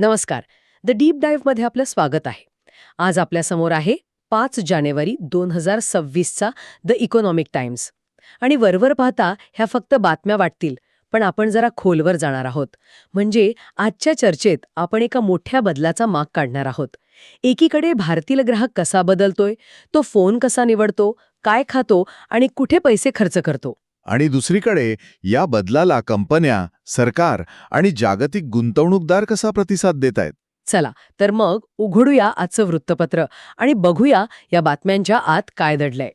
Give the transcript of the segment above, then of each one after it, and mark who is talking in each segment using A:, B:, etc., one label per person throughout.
A: नमस्कार. The deep डाईव्हमध्ये आपलं स्वागत आहे. आज आपल्यासमोर आहे पाच जानेवारी दोन हजार सव्वीसचा द इकॉनॉमिक टाइम्स आणि वरवर पाहता ह्या फक्त बातम्या वाटतील पण आपण जरा खोलवर जाणार आहोत. म्हणजे आजच्या चर्चेत आपण एका मोठ्या बदलाचा माग काढणार आहोत. एकीकडे भारतीय ग्राहक कसा बदलतोय तो फोन कसा निवडतो काय खातो आणि कुठे पैसे खर्च करतो?
B: आणि दुसरीकडे या बदलाला कंपन्या सरकार आणि जागतिक गुंतवणूकदार कसा प्रतिसाद देत आहेत
A: चला तर मग उघडूया आजचं वृत्तपत्र आणि बघूया या बातम्यांच्या आत काय दडलंय.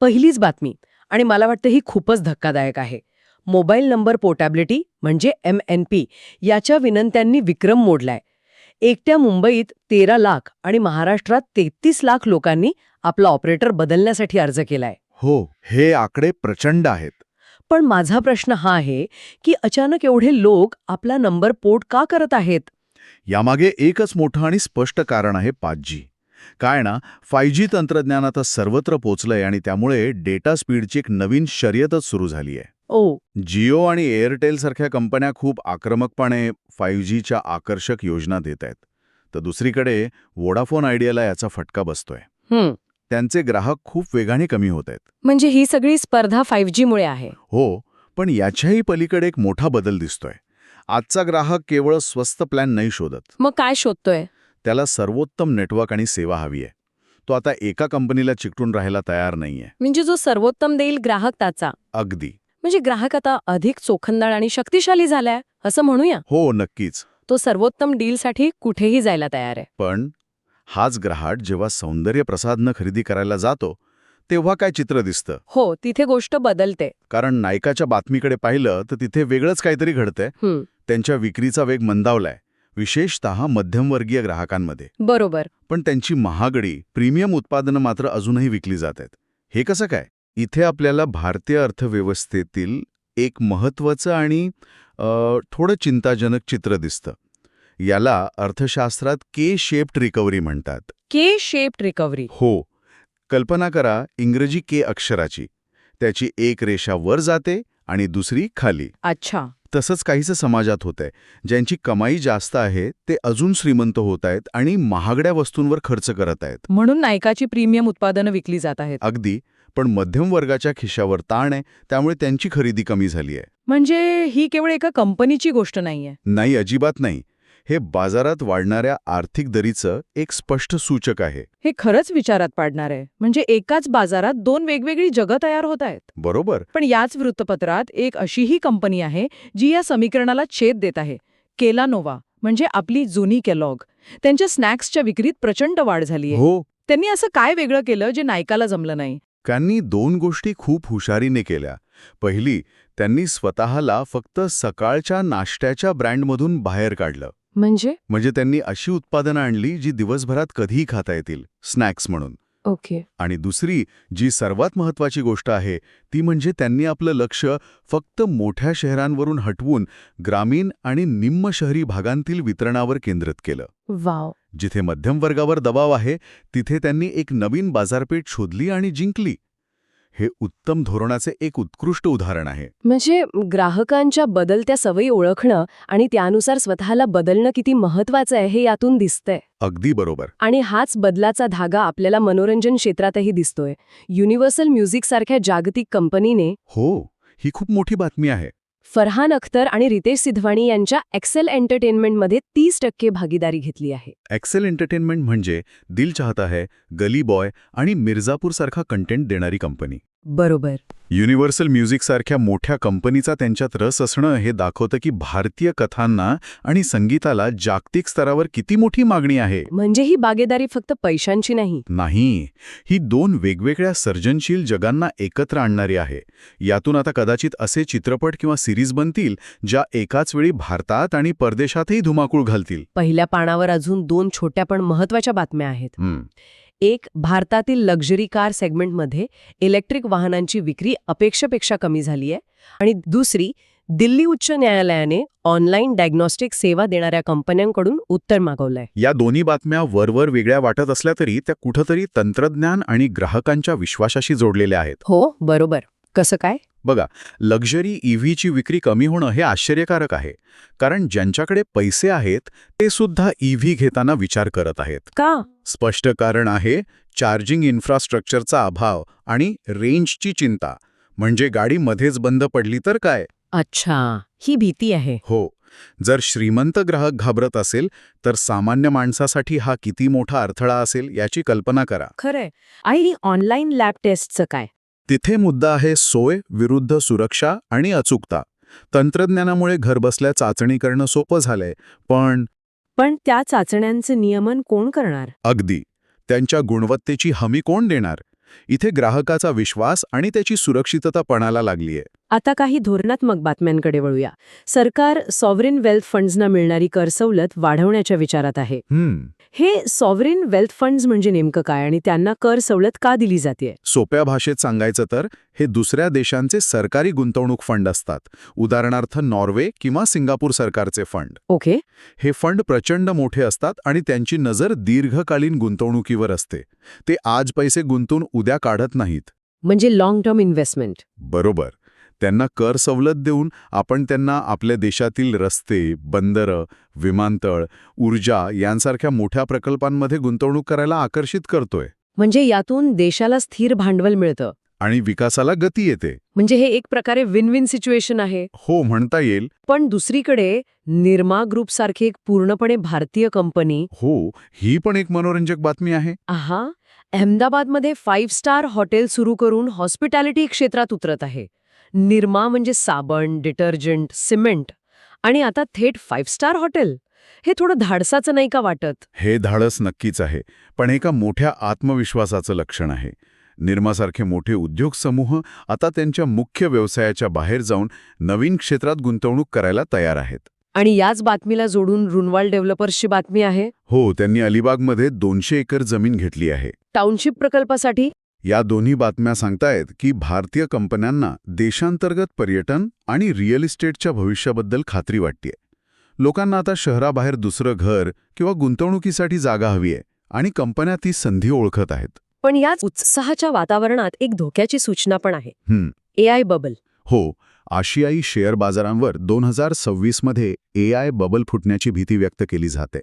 A: पहिलीच बातमी आणि मला वाटतं ही खूपच धक्कादायक आहे. मोबाईल नंबर पोर्टॅबिलिटी म्हणजे एम एन पी याच्या विनंत्यांनी विक्रम मोडलाय. एकट्या मुंबईत तेरा लाख आणि महाराष्ट्रात तेहतीस लाख लोकांनी आपला ऑपरेटर बदलण्यासाठी अर्ज केलाय.
B: हो हे आकडे प्रचंड आहेत.
A: पण माझा प्रश्न हा आहे की अचानक एवढे लोक आपला नंबर पोर्ट का करत आहेत?
B: यामागे एकच मोठं आणि स्पष्ट कारण आहे पाच जी काय ना फाय जी तंत्रज्ञान आता सर्वत्र पोचलंय आणि त्यामुळे डेटा स्पीडची एक नवीन शर्यतच सुरू झाली आहे.
A: ओ.
B: जिओ आणि एअरटेल सारख्या कंपन्या खूप आक्रमकपणे फाईव्ह जीच्या आकर्षक योजना देत आहेत. तर दुसरीकडे वोडाफोन आयडियाला याचा फटका बसतोय. त्यांचे ग्राहक खूप वेगाने कमी होत आहेत.
A: म्हणजे ही सगळी स्पर्धा फाईव्ह जी मुळे आहे.
B: हो पण याच्याही पलीकडे एक मोठा बदल दिसतोय. आजचा ग्राहक केवळ स्वस्त प्लॅन नाही शोधत.
A: मग काय शोधतोय?
B: त्याला सर्वोत्तम नेटवर्क आणि सेवा हवी आहे. तो आता एका कंपनीला चिकटून राहायला तयार नाहीये.
A: म्हणजे जो सर्वोत्तम देईल ग्राहक त्याचा?
B: अगदी.
A: म्हणजे ग्राहक आता अधिक चोखंदळ आणि शक्तिशाली झालाय असं म्हणूया?
B: हो नक्कीच.
A: तो सर्वोत्तम डीलसाठी कुठेही जायला तयार आहे.
B: पण हाच ग्राहक जेव्हा सौंदर्य प्रसादनं खरेदी करायला जातो तेव्हा काय चित्र दिसतं?
A: हो तिथे गोष्ट बदलते.
B: कारण नायकाच्या बातमीकडे पाहिलं तर तिथे वेगळंच काहीतरी घडतंय. त्यांच्या विक्रीचा वेग मंदावलाय विशेषतः मध्यमवर्गीय ग्राहकांमध्ये.
A: बरोबर.
B: पण त्यांची महागडी प्रीमियम उत्पादनं मात्र अजूनही विकली जात आहेत. हे कसं काय? इथे आपल्याला भारतीय अर्थव्यवस्थेतील एक महत्त्वाचं आणि थोडं चिंताजनक चित्र दिसतं. याला अर्थशास्त्रात के शेप्ड रिकव्हरी म्हणतात.
A: के शेप्ड रिकव्हरी
B: हो. कल्पना करा इंग्रजी के अक्षराची. त्याची एक रेषा वर जाते आणि दुसरी खाली.
A: अच्छा.
B: तसंच काहीसं समाजात होतंय. ज्यांची कमाई जास्त आहे ते अजून श्रीमंत होत आहेत आणि महागड्या वस्तूंवर खर्च करत आहेत.
A: म्हणून नायकाची प्रीमियम उत्पादनं विकली जात आहेत.
B: अगदी. पण मध्यम वर्गाच्या खिशावर ताण आहे त्यामुळे त्यांची खरेदी कमी झाली आहे.
A: म्हणजे ही केवळ एका कंपनीची गोष्ट नाहीये.
B: नाही अजिबात नाही. हे बाजारात वाढणाऱ्या आर्थिक दरीचं एक स्पष्ट सूचक आहे.
A: हे खरंच विचारात पाडणार आहे. म्हणजे एकाच बाजारात दोन वेगवेगळी जगं तयार होत आहेत.
B: बरोबर.
A: पण याच वृत्तपत्रात एक अशीही कंपनी आहे जी या समीकरणाला छेद देत आहे. केलानोवा म्हणजे आपली जुनी केलॉग. त्यांच्या स्नॅक्सच्या विक्रीत प्रचंड वाढ झालीय
B: हो.
A: त्यांनी असं काय वेगळं केलं जे नायकाला जमलं नाही?
B: त्यांनी दोन गोष्टी खूप हुशारीने केल्या. पहिली त्यांनी स्वतःला फक्त सकाळच्या नाश्त्याच्या ब्रँडमधून बाहेर काढलं.
A: म्हणजे?
B: म्हणजे त्यांनी अशी उत्पादनं आणली जी दिवसभरात कधीही खाता येतील स्नॅक्स म्हणून.
A: ओके.
B: आणि दुसरी जी सर्वात महत्वाची गोष्ट आहे ती म्हणजे त्यांनी आपलं लक्ष फक्त मोठ्या शहरांवरून हटवून ग्रामीण आणि निम्न शहरी भागांतील वितरणावर केंद्रित केलं.
A: वाव.
B: जिथे मध्यम वर्गावर दबाव आहे तिथे त्यांनी एक नवीन बाजारपेठ शोधली आणि जिंकली. हे उत्तम धोरणाचे एक उत्कृष्ट उदाहरण आहे.
A: म्हणजे ग्राहकांच्या बदलत्या सवयी ओळखणं आणि त्यानुसार स्वतःला बदलणं किती महत्वाचं आहे हे यातून दिसतंय.
B: अगदी बरोबर.
A: आणि हाच बदलाचा धागा आपल्याला मनोरंजन क्षेत्रातही दिसतोय. युनिव्हर्सल म्युझिक सारख्या जागतिक कंपनीने
B: हो ही खूप मोठी बातमी आहे.
A: फरहान अख्तर आणि रितेश सिधवाणी यांच्या एक्सेल एंटरटेनमेंटमध्ये तीस टक्के भागीदारी घेतली आहे.
B: एक्सेल एंटरटेनमेंट म्हणजे दिल चाहता है गली बॉय आणि मिर्झापूरसारखा कंटेंट देणारी कंपनी.
A: बरोबर.
B: युनिव्हर्सल म्युझिक सारख्या मोठ्या कंपनीचा त्यांच्यात रस असणं हे दाखवतं की भारतीय कथांना आणि संगीताला जागतिक स्तरावर किती मोठी मागणी आहे?
A: म्हणजे ही भागीदारी फक्त पैशांची नाही.
B: नाही. ही दोन वेगवेगळ्या सर्जनशील जगांना एकत्र आणणारी आहे. यातून आता कदाचित असे चित्रपट किंवा सिरीज बनतील ज्या एकाच वेळी भारतात आणि परदेशातही धुमाकूळ घालतील.
A: पहिल्या पानावर अजून दोन छोट्या पण महत्त्वाच्या बातम्या आहेत. एक भारतातील लक्झरी कार सेगमेंटमध्ये इलेक्ट्रिक वाहनांची विक्री अपेक्षेपेक्षा कमी झाली आहे. आणि दुसरी दिल्ली उच्च न्यायालयाने ऑनलाईन डायग्नॉस्टिक सेवा देणाऱ्या कंपन्यांकडून उत्तर मागवलंय.
B: या दोन्ही बातम्या वरवर वेगळ्या वाटत असल्या तरी त्या कुठंतरी तंत्रज्ञान आणि ग्राहकांच्या विश्वासाशी जोडलेल्या आहेत.
A: हो बरोबर. कसं काय?
B: बघा लक्झरी ईव्हीची विक्री कमी होणं हे आश्चर्यकारक आहे. कारण ज्यांच्याकडे पैसे आहेत ते सुद्धा ईव्ही घेताना विचार करत आहेत.
A: का?
B: स्पष्ट कारण आहे चार्जिंग इन्फ्रास्ट्रक्चरचा अभाव आणि रेंजची चिंता. म्हणजे गाडी मध्येच बंद पडली तर काय?
A: अच्छा ही भीती आहे.
B: हो. जर श्रीमंत ग्राहक घाबरत असेल तर सामान्य माणसासाठी हा किती मोठा अडथळा असेल याची कल्पना करा.
A: खरंय. आणि ऑनलाईन लॅब टेस्टचं काय?
B: तिथे मुद्दा आहे सोय विरुद्ध सुरक्षा आणि अचूकता. तंत्रज्ञानामुळे घरबसल्या चाचणी करणं सोपं झालंय पण
A: पण त्या चाचण्यांचं नियमन कोण करणार?
B: अगदी. त्यांच्या गुणवत्तेची हमी कोण देणार? इथे ग्राहकाचा विश्वास आणि त्याची सुरक्षितता पणाला लागलीय.
A: आता काही धोरणात्मक बातम्यांकडे वळूया. सरकार सॉव्हरेन वेल्थ फंड्सना मिळणारी कर सवलत वाढवण्याच्या विचारात आहे. हे सॉव्हरेन वेल्थ फंड्स म्हणजे नेमकं काय आणि त्यांना कर सवलत का दिली जाते?
B: सोप्या भाषेत सांगायचं तर हे दुसऱ्या देशांचे सरकारी गुंतवणूक फंड असतात. उदाहरणार्थ नॉर्वे किंवा सिंगापूर सरकारचे फंड.
A: ओके.
B: हे फंड प्रचंड मोठे असतात आणि त्यांची नजर दीर्घकालीन गुंतवणुकीवर असते. ते आज पैसे गुंतवून उद्या काढत नाहीत.
A: म्हणजे लॉंग टर्म इन्व्हेस्टमेंट
B: बरोबर. त्यांना कर सवलत देऊन आपण त्यांना आपल्या देशातील रस्ते बंदरं विमानतळ ऊर्जा यांसारख्या मोठ्या प्रकल्पांमध्ये गुंतवणूक करायला आकर्षित करतोय.
A: म्हणजे यातून देशाला स्थिर भांडवल मिळतं.
B: आणि विकासाला गती येते.
A: म्हणजे हे एक प्रकारे विन विन सिच्युएशन आहे.
B: हो म्हणता येईल.
A: पण दुसरीकडे निर्मा ग्रुप सारखी एक पूर्णपणे भारतीय कंपनी
B: हो ही पण एक मनोरंजक बातमी आहे.
A: आहा अहमदाबादमध्ये फाईव्ह स्टार हॉटेल सुरू करून हॉस्पिटॅलिटी क्षेत्रात उतरत आहे. निर्मा म्हणजे साबण डिटर्जंट सिमेंट. आणि आता थेट फाईव्ह स्टार हॉटेल हे थोडं धाडसाचं नाही का वाटत?
B: हे धाडस नक्कीच आहे पण एका मोठ्या आत्मविश्वासाचं लक्षण आहे. निर्मासारखे मोठे उद्योग समूह आता त्यांच्या मुख्य व्यवसायाच्या बाहेर जाऊन नवीन क्षेत्रात गुंतवणूक करायला तयार आहेत.
A: आणि याच बातमीला जोडून रुनवाल डेव्हलपर्सची बातमी आहे?
B: हो त्यांनी अलिबागमध्ये दोनशे एकर जमीन घेतली आहे.
A: टाउनशिप प्रकल्पासाठी?
B: या दोन्ही बातम्या सांगतायत की भारतीय कंपन्यांना देशांतर्गत पर्यटन आणि रिअल इस्टेटच्या भविष्याबद्दल खात्री वाटतेय. लोकांना आता शहराबाहेर दुसरं घर किंवा गुंतवणुकीसाठी जागा हवी आहे आणि कंपन्या ती संधी ओळखत आहेत.
A: पण याच उत्साहाच्या वातावरणात एक धोक्याची सूचना पण आहे.
B: हं,
A: ए आय बबल.
B: हो आशियाई शेअर बाजारांवर दोन हजार सव्वीसमध्ये ए आय बबल फुटण्याची भीती व्यक्त केली जाते.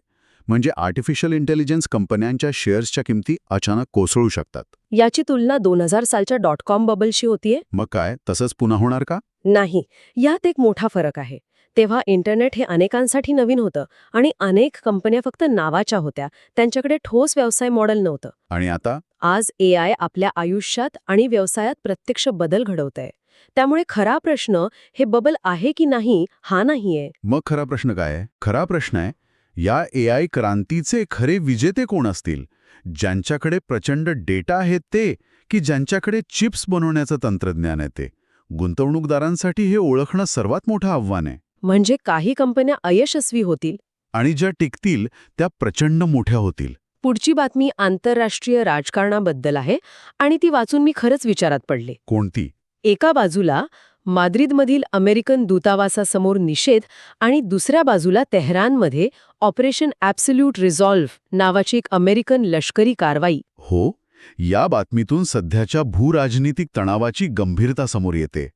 B: म्हणजे आर्टिफिशियल इंटेलिजन्स कंपन्यांच्या शेअर्सच्या किमती अचानक कोसळू शकतात.
A: याची तुलना दोन हजार सालच्या डॉट कॉम बबलशी होतीये.
B: मग काय? तसंच पुन्हा होणार का?
A: नाही. यात एक मोठा फरक आहे. तेव्हा इंटरनेट हे अनेकांसाठी नवीन होतं आणि अनेक कंपन्या फक्त नावाच्या होत्या. त्यांच्याकडे ठोस व्यवसाय मॉडेल नव्हतं.
B: आणि आता?
A: आज ए आय आपल्या आयुष्यात आणि व्यवसायात प्रत्यक्ष बदल घडवतंय. त्यामुळे खरा प्रश्न हे बबल आहे की नाही हा नाहीये.
B: मग खरा प्रश्न काय आहे? खरा प्रश्न आहे या ए आय क्रांतीचे खरे विजेते कोण असतील? ज्यांच्याकडे प्रचंड डेटा आहेत ते की ज्यांच्याकडे चिप्स बनवण्याचं तंत्रज्ञान आहे ते. गुंतवणूकदारांसाठी हे ओळखणं सर्वात मोठं आव्हान आहे.
A: म्हणजे काही कंपन्या अयशस्वी होतील.
B: आणि ज्या टिकतील त्या प्रचंड मोठ्या होतील.
A: पुढची बातमी आंतरराष्ट्रीय राजकारणाबद्दल आहे आणि ती वाचून मी खरंच विचारात पडले.
B: कोणती?
A: एका बाजूला माद्रिदमधील अमेरिकन दूतावासासमोर निषेध आणि दुसऱ्या बाजूला तेहरानमध्ये ऑपरेशन ॲब्सल्यूट रिझॉल्व्ह नावाची एक अमेरिकन लष्करी कारवाई.
B: हो या बातमीतून सध्याच्या भूराजनीतिक तणावाची गंभीरता समोर येते.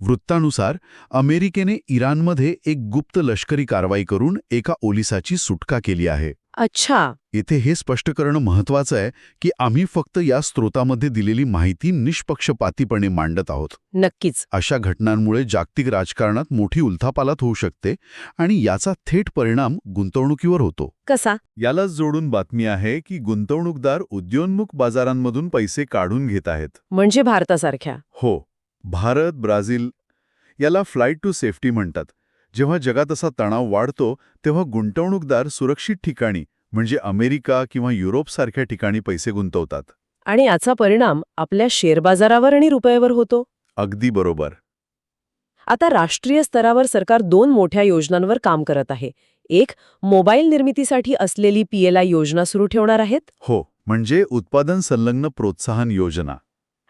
B: वृत्तानुसार अमेरिकेने इराणमध्ये एक गुप्त लष्करी कारवाई करून एका ओलिसाची सुटका केली आहे.
A: अच्छा.
B: इथे हे स्पष्ट करणं महत्वाचं आहे की आम्ही फक्त या स्रोतामध्ये दिलेली माहिती निष्पक्षपातीपणे मांडत आहोत.
A: नक्कीच.
B: अशा घटनांमुळे जागतिक राजकारणात मोठी उलथापालथ होऊ शकते आणि याचा थेट परिणाम गुंतवणुकीवर होतो.
A: कसा?
B: यालाच जोडून बातमी आहे की गुंतवणूकदार उद्योन्मुख बाजारांमधून पैसे काढून घेत आहेत.
A: म्हणजे भारतासारख्या.
B: हो. भारत ब्राझील याला फ्लाईट टू सेफ्टी म्हणतात. जेव्हा जगात असा तणाव वाढतो तेव्हा गुंतवणूकदार सुरक्षित ठिकाणी म्हणजे अमेरिका किंवा युरोपसारख्या ठिकाणी पैसे गुंतवतात.
A: आणि याचा परिणाम आपल्या शेअर बाजारावर आणि रुपयावर होतो.
B: अगदी बरोबर.
A: आता राष्ट्रीय स्तरावर सरकार दोन मोठ्या योजनांवर काम करत आहे. एक मोबाईल निर्मितीसाठी असलेली पीएलआय योजना सुरू ठेवणार आहेत.
B: हो म्हणजे उत्पादन संलग्न प्रोत्साहन योजना.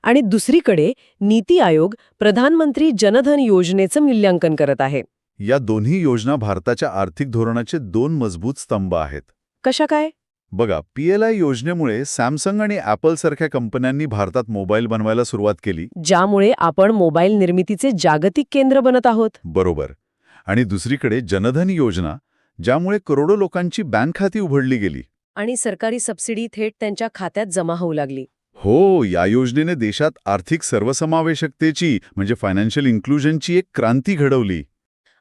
A: आणि दुसरीकडे नीती आयोग प्रधानमंत्री जनधन योजनेचं मूल्यांकन करत आहे.
B: या दोन्ही योजना भारताच्या आर्थिक धोरणाचे दोन मजबूत स्तंभ आहेत.
A: कशा काय?
B: बघा पी एल आय योजनेमुळे सॅमसंग आणि ॲपल सारख्या कंपन्यांनी भारतात मोबाईल बनवायला सुरुवात केली.
A: ज्यामुळे आपण मोबाईल निर्मितीचे जागतिक केंद्र बनत आहोत.
B: बरोबर. आणि दुसरीकडे जनधन योजना ज्यामुळे करोडो लोकांची बँक खाती उघडली गेली.
A: आणि सरकारी सबसिडी थेट त्यांच्या खात्यात जमा होऊ लागली.
B: हो या योजनेने देशात आर्थिक सर्वसमावेशकतेची म्हणजे फायनान्शियल इन्क्लुजनची एक क्रांती घडवली.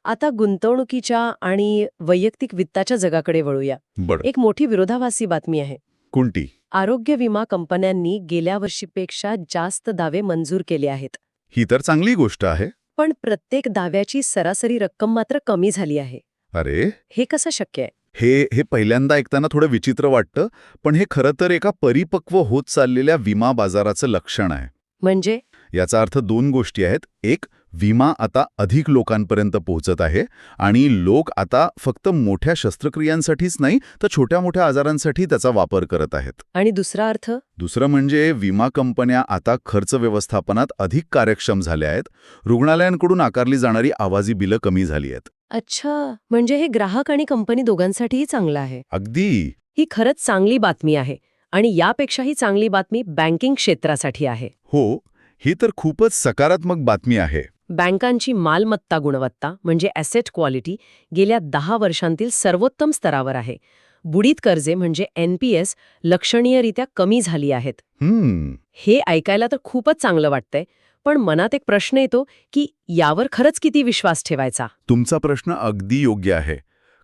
A: आता गुंतवणुकीच्या आणि वैयक्तिक वित्ताच्या जगाकडे वळूया. एक मोठी विरोधाभासी बातमी आहे.
B: कोणती?
A: आरोग्य विमा कंपन्यांनी गेल्या वर्षीपेक्षा जास्त दावे मंजूर केले आहेत.
B: ही तर चांगली गोष्ट आहे.
A: पण प्रत्येक दाव्याची सरासरी रक्कम मात्र कमी झाली आहे.
B: अरे!
A: हे कसं शक्य आहे?
B: हे हे पहिल्यांदा ऐकताना थोडं विचित्र वाटतं पण हे खरं तर एका परिपक्व होत चाललेल्या विमा बाजाराचं लक्षण आहे.
A: म्हणजे?
B: याचा अर्थ दोन गोष्टी आहेत. एक विमा आता अधिक लोकांपर्यंत पोहोचत आहे आणि लोक आता फक्त मोठ्या शस्त्रक्रियांसाठीच नाही तर छोट्या मोठ्या आजारांसाठी त्याचा वापर करत आहेत.
A: आणि दुसरा अर्थ?
B: दुसरं म्हणजे विमा कंपन्या आता खर्च व्यवस्थापनात अधिक कार्यक्षम झाल्या आहेत. रुग्णालयांकडून आकारली जाणारी आवाजी बिलं कमी झाली आहेत.
A: अच्छा म्हणजे हे ग्राहक आणि कंपनी दोघांसाठीही चांगलं आहे.
B: अगदी.
A: ही खरंच चांगली बातमी आहे आणि यापेक्षाही चांगली बातमी बँकिंग क्षेत्रासाठी आहे.
B: हो ही तर खूपच सकारात्मक बातमी आहे.
A: बँकांची मालमत्ता गुणवत्ता म्हणजे ॲसेट क्वालिटी गेल्या दहा वर्षांतील सर्वोत्तम स्तरावर आहे. बुडीत कर्जे म्हणजे एन पी एस लक्षणीयरित्या कमी झाली आहेत.
B: हम्म.
A: हे ऐकायला तर खूपच चांगलं वाटतंय पण मनात एक प्रश्न येतो की यावर खरंच किती विश्वास ठेवायचा?
B: तुमचा प्रश्न अगदी योग्य आहे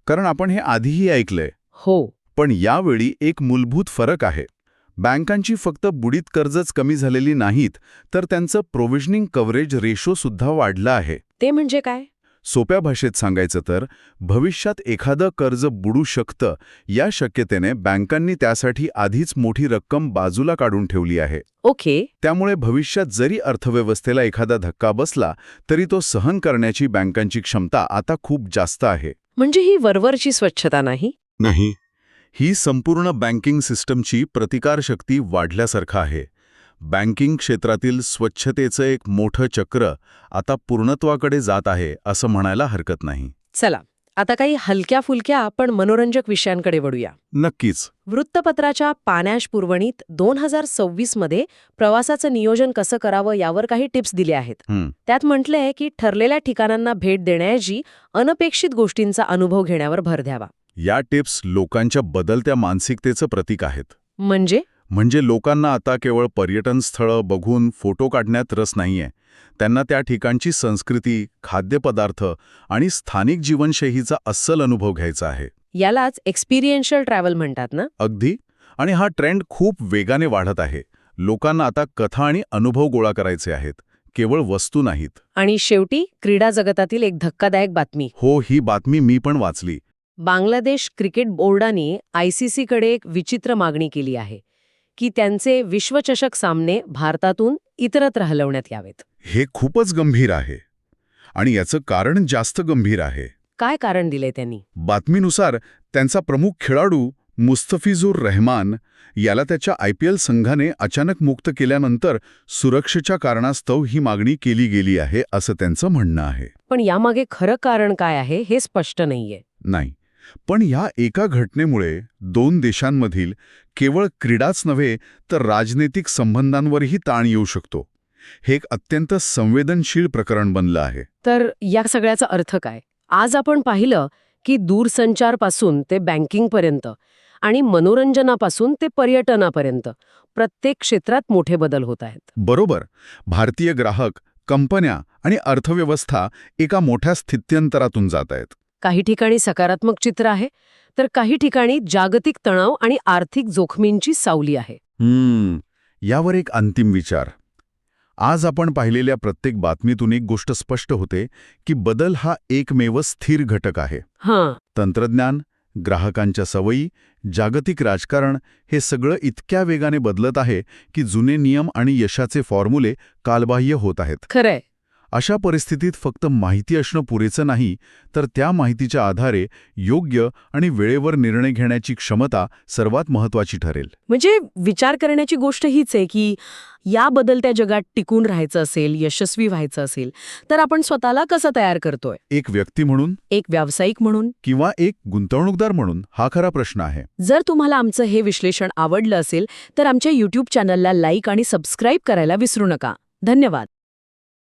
B: कारण आपण हे आधीही ऐकलंय.
A: हो.
B: पण यावेळी एक मूलभूत फरक आहे. बँकांची फक्त बुडीत कर्जच कमी झालेली नाहीत तर त्यांचं प्रोव्हिजनिंग कव्हरेज रेशो सुद्धा वाढलं आहे.
A: ते म्हणजे काय?
B: सोप्या भाषेत सांगायचं तर भविष्यात एखादं कर्ज बुडू शकतं या शक्यतेने बँकांनी त्यासाठी आधीच मोठी रक्कम बाजूला काढून ठेवली आहे.
A: ओके.
B: त्यामुळे भविष्यात जरी अर्थव्यवस्थेला एखादा धक्का बसला तरी तो सहन करण्याची बँकांची क्षमता आता खूप जास्त आहे.
A: म्हणजे ही वरवरची स्वच्छता नाही?
B: नाही. ही संपूर्ण बँकिंग सिस्टमची प्रतिकारशक्ती वाढल्यासारखं आहे. बँकिंग क्षेत्रातील स्वच्छतेचं एक मोठं चक्र आता पूर्णत्वाकडे जात आहे असं म्हणायला हरकत नाही.
A: चला आता काही हलक्या फुलक्या पण मनोरंजक विषयांकडे वळूया.
B: नक्कीच.
A: वृत्तपत्राच्या पाण्याश पुरवणीत दोन हजार सव्वीसमध्ये प्रवासाचं नियोजन कसं करावं यावर काही टिप्स दिले आहेत. त्यात म्हटलंय की ठरलेल्या ठिकाणांना भेट देण्याऐवजी अनपेक्षित गोष्टींचा अनुभव घेण्यावर भर द्यावा.
B: या टिप्स लोकांच्या बदलत्या मानसिकतेचं प्रतीक आहेत.
A: म्हणजे?
B: म्हणजे लोकांना आता केवळ पर्यटन स्थळं बघून फोटो काढण्यात रस नाहीये. त्यांना त्या ठिकाणची संस्कृती खाद्यपदार्थ आणि स्थानिक जीवनशैलीचा अस्सल अनुभव घ्यायचा आहे.
A: यालाच एक्सपिरियन्शियल ट्रॅव्हल म्हणतात ना?
B: अगदी. आणि हा ट्रेंड खूप वेगाने वाढत आहे. लोकांना आता कथा आणि अनुभव गोळा करायचे आहेत. केवळ वस्तू नाहीत.
A: आणि शेवटी क्रीडा जगतातील एक धक्कादायक बातमी.
B: हो ही बातमी मी पण वाचली.
A: बांगलादेश क्रिकेट बोर्डाने आयसीसीकडे एक विचित्र मागणी केली आहे की त्यांचे विश्वचषक सामने भारतातून इतरत्र हलवण्यात यावेत.
B: हे खूपच गंभीर आहे आणि याचं कारण जास्त गंभीर आहे.
A: काय कारण दिले त्यांनी?
B: बातमीनुसार त्यांचा प्रमुख खेळाडू मुस्तफिजूर रहमान याला त्याच्या आय पी एल संघाने अचानक मुक्त केल्यानंतर सुरक्षेच्या कारणास्तव ही मागणी केली गेली आहे असं त्यांचं म्हणणं आहे.
A: पण यामागे खरं कारण काय आहे हे स्पष्ट नाहीये.
B: नाही. पण या एका घटनेमुळे दोन देशांमधील केवळ क्रीडाच नव्हे तर राजनैतिक संबंधांवरही ताण येऊ शकतो. हे एक अत्यंत संवेदनशील प्रकरण बनलं आहे.
A: तर या सगळ्याचा अर्थ काय? आज आपण पाहिलं की दूरसंचारपासून ते बँकिंगपर्यंत आणि मनोरंजनापासून ते पर्यटनापर्यंत प्रत्येक क्षेत्रात मोठे बदल होत आहेत.
B: बरोबर. भारतीय ग्राहक कंपन्या आणि अर्थव्यवस्था एका मोठ्या स्थित्यंतरातून जात आहेत.
A: काही ठिकाणी सकारात्मक चित्र आहे तर काही ठिकाणी जागतिक तणाव आणि आर्थिक जोखमींची सावली आहे.
B: यावर एक अंतिम विचार. आज आपण पाहिलेल्या प्रत्येक बातमीतून एक गोष्ट स्पष्ट होते की बदल हा एकमेव स्थिर घटक आहे.
A: हां.
B: तंत्रज्ञान ग्राहकांच्या सवयी जागतिक राजकारण हे सगळं इतक्या वेगाने बदलत आहे की जुने नियम आणि यशाचे फॉर्म्युले कालबाह्य होत आहेत.
A: खरंय.
B: अशा परिस्थितीत फक्त माहिती असणं पुरेसं नाही तर त्या माहितीच्या आधारे योग्य आणि वेळेवर निर्णय घेण्याची क्षमता सर्वात महत्वाची ठरेल.
A: म्हणजे विचार करण्याची गोष्ट हीच आहे की या बदलत्या जगात टिकून राहायचं असेल यशस्वी व्हायचं असेल तर आपण स्वतःला कसं तयार करतोय?
B: एक व्यक्ती म्हणून?
A: एक व्यावसायिक म्हणून?
B: किंवा एक गुंतवणूकदार म्हणून? हा खरा प्रश्न आहे.
A: जर तुम्हाला आमचं हे विश्लेषण आवडलं असेल तर आमच्या यूट्यूब चॅनलला लाईक आणि सबस्क्राईब करायला विसरू नका. धन्यवाद.